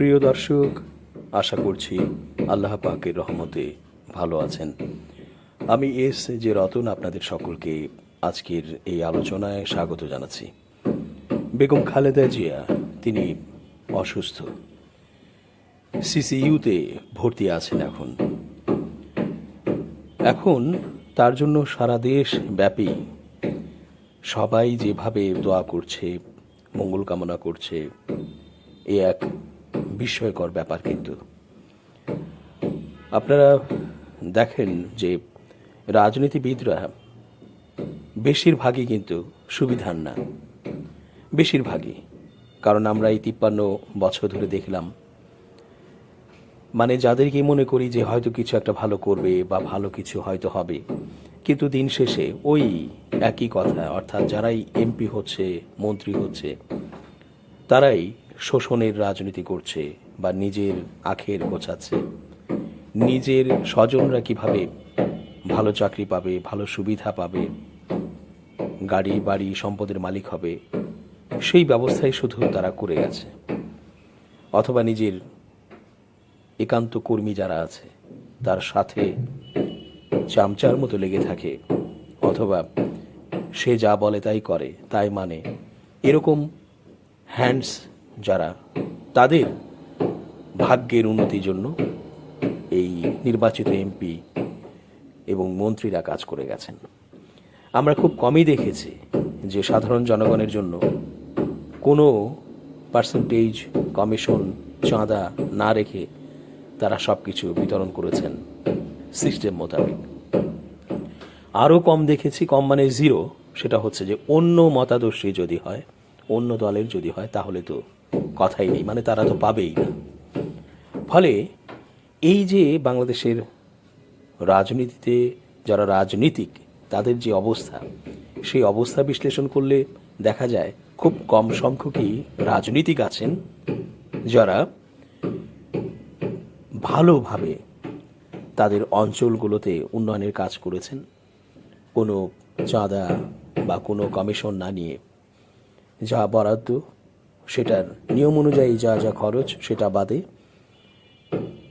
প্রিয় দর্শক, আশা করছি আল্লাহ পাকের রহমতে ভালো আছেন। আমি এস যে রতন আপনাদের সকলকে আজকের এই আলোচনায় স্বাগত জানাচ্ছি। বেগম খালেদা জিয়া, তিনি অসুস্থ। সিসিইউতে ভর্তি আছেন এখন। এখন তার জন্য সারা দেশ ব্যাপী সবাই যেভাবে দোয়া করছে, মঙ্গল কামনা করছে, এ এক বিস্ময়কর ব্যাপার কিন্তু। আপনারা দেখেন যে রাজনীতিবিদরা বেশিরভাগই কিন্তু সুবিধার না। বেশিরভাগই। কারণ আমরা এই তিপ্পান্ন বছর ধরে দেখলাম মানে যাদেরকে মনে করি যে হয়তো কিছু একটা ভালো করবে বা ভালো কিছু হয়তো হবে, কিন্তু দিন শেষে ওই একই কথা, অর্থাৎ যারাই এমপি হচ্ছে, মন্ত্রী হচ্ছে, তারাই শোষণের রাজনীতি করছে বা নিজের আখের গোছাচ্ছে। নিজের স্বজনরা কীভাবে ভালো চাকরি পাবে, ভালো সুবিধা পাবে, গাড়ি, বাড়ি, সম্পদের মালিক হবে, সেই ব্যবস্থাই শুধু তারা করে গেছে অথবা নিজের একান্ত কর্মী যারা আছে, তার সাথে চামচার মতো লেগে থাকে, অথবা সে যা বলে তাই করে, তাই মানে। এরকম হ্যান্ডস যারা তাদের ভাগ্যের উন্নতির জন্য এই নির্বাচিত এমপি এবং মন্ত্রীরা কাজ করে গেছেন। আমরা খুব কমই দেখেছি যে সাধারণ জনগণের জন্য কোনো পার্সেন্টেজ কমিশন চাঁদা না রেখে তারা সব কিছু বিতরণ করেছেন সিস্টেম মোতাবেক। আরও কম দেখেছি, কম মানে জিরো সেটা হচ্ছে যে অন্য মতাদর্শী যদি হয়, অন্য দলের যদি হয়, তাহলে তো কথাই নেই মানে তারা তো পাবেই না। ফলে এই যে বাংলাদেশের রাজনীতিতে যারা রাজনীতিক, তাদের যে অবস্থা, সেই অবস্থা বিশ্লেষণ করলে দেখা যায় খুব কম সংখ্যকই রাজনীতিক আছেন যারা ভালোভাবে তাদের অঞ্চলগুলোতে উন্নয়নের কাজ করেছেন। কোনো চাঁদা বা কোনো কমিশন না নিয়ে যা বরাদ্দ সেটার নিয়ম অনুযায়ী যা যা খরচ সেটা বাদে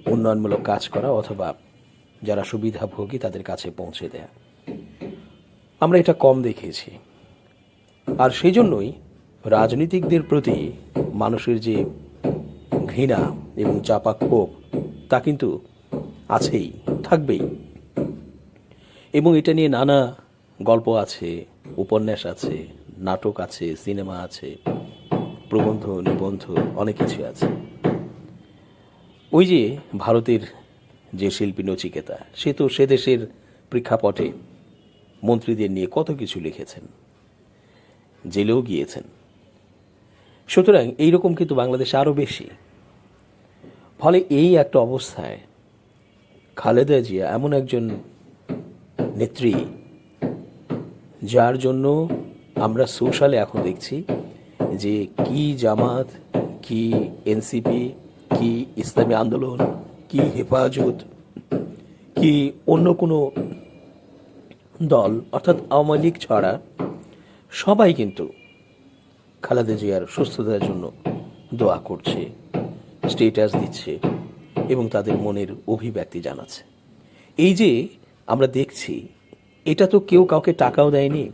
উন্নয়নমূলক কাজ করা অথবা যারা সুবিধাভোগী তাদের কাছে পৌঁছে দেয়া। আমরা এটা কম দেখেছি। আর সেই জন্যই রাজনীতিকদের প্রতি মানুষের যে ঘৃণা এবং চাপা ক্ষোভ, তা কিন্তু আছেই, থাকবেই। এবং এটা নিয়ে নানা গল্প আছে, উপন্যাস আছে, নাটক আছে, সিনেমা আছে। প্রবন্ধ, নিবন্ধ, অনেক কিছু আছে। ওই যে ভারতের যে শিল্পী নচিকেতা, সে তো সে দেশের প্রেক্ষাপটে মন্ত্রীদের নিয়ে কত কিছু লিখেছেন, জেলেও গিয়েছেন। সুতরাং এইরকম কিন্তু বাংলাদেশে আরও বেশি। ফলে এই একটা অবস্থায় খালেদা জিয়া এমন একজন নেত্রী, যার জন্য আমরা সোশ্যালে এখন দেখছি যে কি জামাত, কি এনসিপি, কি ইসলামী আন্দোলন, কি হেফাজত, কি অন্য কোনো দল, অর্থাৎ আওয়ামী লীগ ছাড়া সবাই কিন্তু খালেদা জিয়ার সুস্থতার জন্য দোয়া করছে স্টেটাস দিচ্ছে এবং তাদের মনের অভিব্যক্তি জানাচ্ছে। এই যে আমরা দেখছি, এটা তো কেউ কাউকে টাকাও দেয়নি।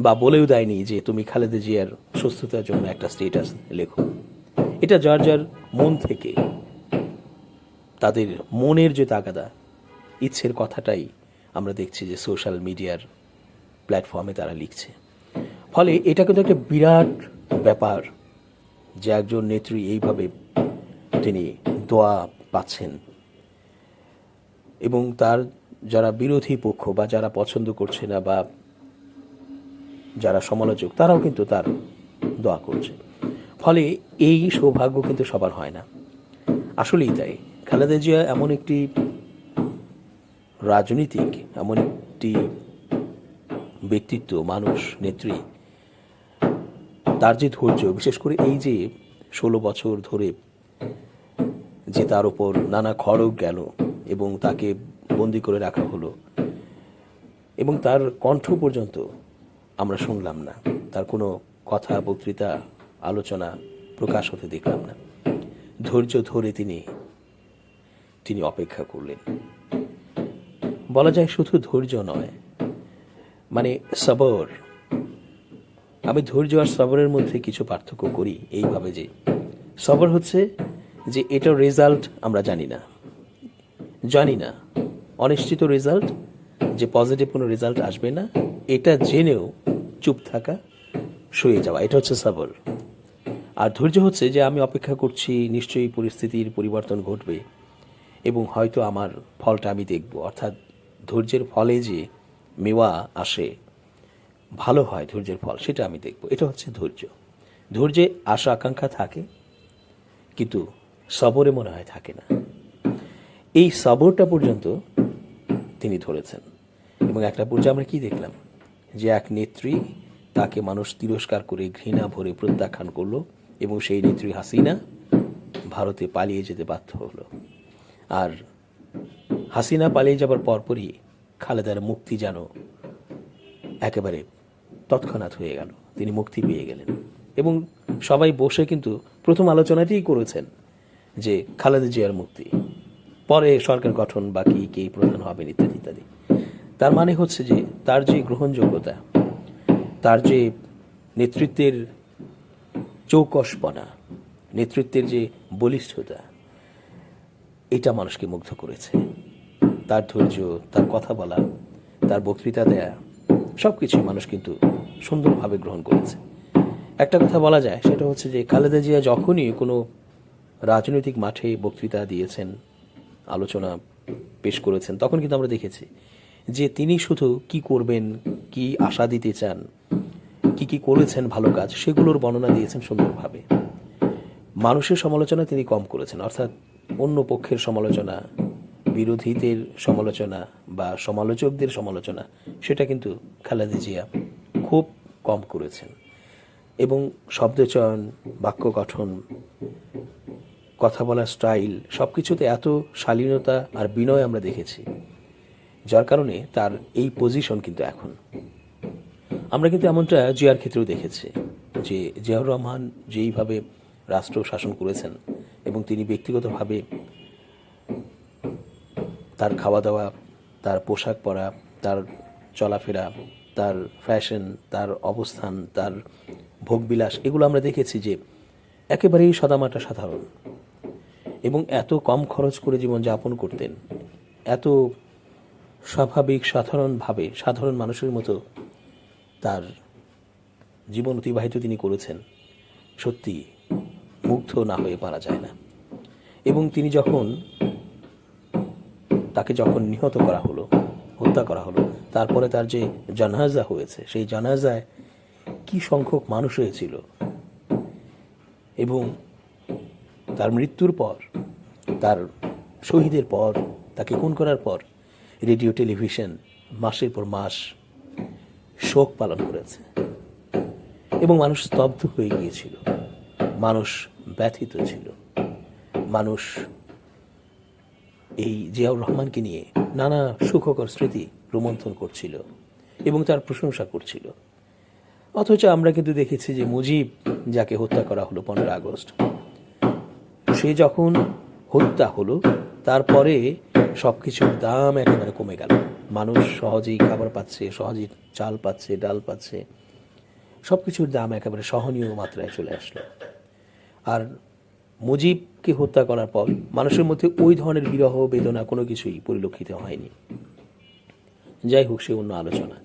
বা বলেও দেয়নি যে তুমি খালেদা জিয়ার সুস্থতার জন্য একটা স্টেটাস লেখো। এটা যার যার মন থেকে, তাদের মনের যে তাগাদা, ইচ্ছের কথাটাই আমরা দেখছি যে সোশ্যাল মিডিয়ার প্ল্যাটফর্মে তারা লিখছে। ফলে এটা কিন্তু একটা বিরাট ব্যাপার যে একজন নেত্রী এইভাবে তিনি দোয়া পাচ্ছেন। এবং তার যারা বিরোধী পক্ষ বা যারা পছন্দ করছে না বা যারা সমালোচক, তারাও কিন্তু তার দোয়া করছে। ফলে এই সৌভাগ্য কিন্তু সবার হয় না। আসলেই তাই। খালেদা জিয়া এমন একটি রাজনীতিক, এমন একটি ব্যক্তিত্ব, মানুষ, নেত্রী, তার যে ধৈর্য, বিশেষ করে এই যে ষোলো বছর ধরে যে তার উপর নানা খড়গ গেল এবং তাকে বন্দি করে রাখা হলো এবং তার কণ্ঠ পর্যন্ত আমরা শুনলাম না। তার কোনো কথা, বক্তৃতা, আলোচনা প্রকাশ হতে দেখলাম না। ধৈর্য ধরে তিনি তিনি অপেক্ষা করলেন। বলা যায় শুধু ধৈর্য নয় মানে সবর। আমি ধৈর্য আর সবরের মধ্যে কিছু পার্থক্য করি এইভাবে যে, সবর হচ্ছে যে এটার রেজাল্ট আমরা জানি না। জানি না। অনিশ্চিত রেজাল্ট যে পজিটিভ কোনো রেজাল্ট আসবে না। এটা জেনেও চুপ থাকা, শুয়ে যাওয়া, এটা হচ্ছে সবর। আর ধৈর্য হচ্ছে যে আমি অপেক্ষা করছি, নিশ্চয়ই পরিস্থিতির পরিবর্তন ঘটবে এবং হয়তো আমার ফলটা আমি দেখব। অর্থাৎ ধৈর্যের ফলে যে মেওয়া আসে, ভালো হয় ধৈর্যের ফল, সেটা আমি দেখব। এটা হচ্ছে ধৈর্য। ধৈর্যে আশা, আকাঙ্ক্ষা থাকে, কিন্তু সবরে মনে হয় থাকে না। এই সবরটা পর্যন্ত তিনি ধরেছেন। এবং একটা পর্যায়ে আমরা কি দেখলাম? যে এক নেত্রী তাকে মানুষ তিরস্কার করে ঘৃণা ভরে প্রত্যাখ্যান করল এবং সেই নেত্রী হাসিনা ভারতে পালিয়ে যেতে বাধ্য হলো। আর হাসিনা পালিয়ে যাবার পরপরই খালেদার মুক্তি যেন একেবারে তৎক্ষণাৎ হয়ে গেল। তিনি মুক্তি পেয়ে গেলেন এবং সবাই বসে কিন্তু প্রথম আলোচনাটিই করেছেন যে খালেদা জিয়ার মুক্তি। পরে সরকার গঠন বা কি কে প্রধান হবেন ইত্যাদি ইত্যাদি। তার মানে হচ্ছে যে তার যে গ্রহণযোগ্যতা, তার যে নেতৃত্বের চৌকসপনা, নেতৃত্বের যে বলিষ্ঠতা, এটা মানুষকে মুগ্ধ করেছে। তার ধৈর্য, তার কথা বলা, তার বক্তৃতা দেয়া সব কিছু মানুষ কিন্তু সুন্দরভাবে গ্রহণ করেছে। একটা কথা বলা যায়, সেটা হচ্ছে যে খালেদা জিয়া যখনই কোনো রাজনৈতিক মাঠে বক্তৃতা দিয়েছেন, আলোচনা পেশ করেছেন, তখন কিন্তু আমরা দেখেছি যে তিনি শুধু কি করবেন, কি আশা দিতে চান, কি কি করেছেন ভালো কাজ, সেগুলোর বর্ণনা দিয়েছেন সুন্দরভাবে। মানুষের সমালোচনা তিনি কম করেছেন, অর্থাৎ অন্য পক্ষের সমালোচনা, বিরোধীদের সমালোচনা বা সমালোচকদের সমালোচনা, সেটা কিন্তু খালেদা জিয়া খুব কম করেছেন। এবং শব্দচয়ন, বাক্য গঠন, কথা বলার স্টাইল সব কিছুতে এত শালীনতা আর বিনয় আমরা দেখেছি। যার কারণে তার এই পজিশন কিন্তু এখন। আমরা কিন্তু এমনটা জিয়ার ক্ষেত্রেও দেখেছি যে জিয়াউর রহমান যেইভাবে রাষ্ট্র শাসন করেছেন এবং তিনি ব্যক্তিগতভাবে তার খাওয়া দাওয়া তার পোশাক পরা, তার চলাফেরা, তার ফ্যাশন তার অবস্থান, তার ভোগবিলাস, এগুলো আমরা দেখেছি যে একেবারেই সাদামাটা সাধারণ। এবং এত কম খরচ করে জীবন যাপন করতেন, এত স্বাভাবিক, সাধারণভাবে, সাধারণ মানুষের মতো তার জীবন অতিবাহিত তিনি করেছেন, সত্যি মুগ্ধ না হয়ে পারা যায় না। এবং তিনি যখন তাকে যখন নিহত করা হলো, হত্যা করা হলো, তারপরে তার যে জানাজা হয়েছে, সেই জানাজায় কি সংখ্যক মানুষ হয়েছিল এবং তার মৃত্যুর পর, তার শহীদের পর, তাকে খুন করার পর রেডিও টেলিভিশন মাসের পর মাস শোক পালন করেছে। এবং মানুষ স্তব্ধ হয়ে গিয়েছিল। মানুষ ব্যথিত ছিল। মানুষ এই জিয়াউর রহমানকে নিয়ে নানা সুখকর স্মৃতি রোমন্থন করছিল এবং তার প্রশংসা করছিল। অথচ আমরা কিন্তু দেখেছি যে মুজিব যাকে হত্যা করা হলো পনেরো আগস্ট, সে যখন হত্যা হলো, তারপরে সব কিছুর দাম একেবারে কমে গেল। মানুষ সহজেই খাবার পাচ্ছে, সহজেই চাল পাচ্ছে, ডাল পাচ্ছে। সব কিছুর দাম একেবারে সহনীয় মাত্রায় চলে আসলো। আর মুজিবকে হত্যা করার পর মানুষের মধ্যে ওই ধরনের বিরহ, বেদনা কোনো কিছুই পরিলক্ষিত হয়নি। যাই হোক, সে অন্য আলোচনা।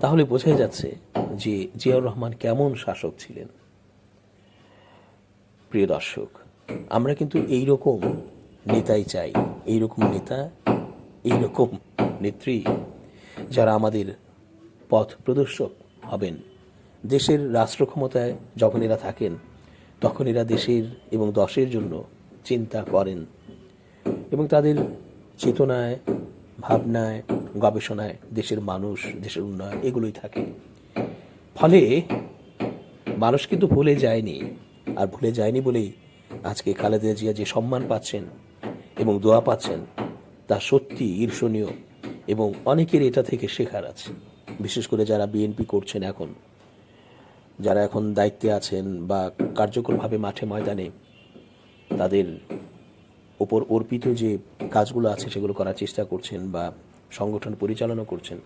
তাহলে বোঝাই যাচ্ছে যে জিয়াউর রহমান কেমন শাসক ছিলেন। প্রিয় দর্শক, আমরা কিন্তু এই রকম নেতাই চাই। এইরকম নেতা, এইরকম নেত্রী যারা আমাদের পথ প্রদর্শক হবেন। দেশের রাষ্ট্র ক্ষমতায় যখন এরা থাকেন, তখন এরা দেশের এবং দশের জন্য চিন্তা করেন এবং তাদের চেতনায়, ভাবনায়, গবেষণায় দেশের মানুষ, দেশের উন্নয়ন এগুলোই থাকে। ফলে মানুষ কিন্তু ভুলে যায়নি। আর ভুলে যায়নি বলেই আজকে খালেদা জিয়া যে সম্মান পাচ্ছেন এবং দোয়া পাচ্ছেন, তা সত্যি ঈর্ষণীয় এবং অনেকের এটা থেকে শেখার আছে। বিশেষ করে যারা বিএনপি করছেন এখন, যারা এখন দায়িত্বে আছেন বা কার্যকরভাবে মাঠে ময়দানে, তাদের ওপর অর্পিত যে কাজগুলো আছে সেগুলো করার চেষ্টা করছেন বা সংগঠন পরিচালনা করছেন,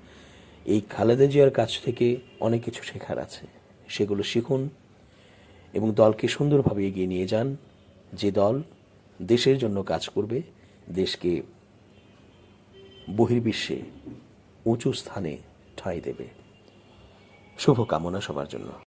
এই খালেদা জিয়ার কাছ থেকে অনেক কিছু শেখার আছে। সেগুলো শিখুন এবং দলকে সুন্দরভাবে এগিয়ে নিয়ে যান। যে দল দেশের জন্য কাজ করবে দেশকে বহির্বিশ্বে উঁচু স্থানে ঠাঁই দেবে। শুভকামনা সবার জন্য।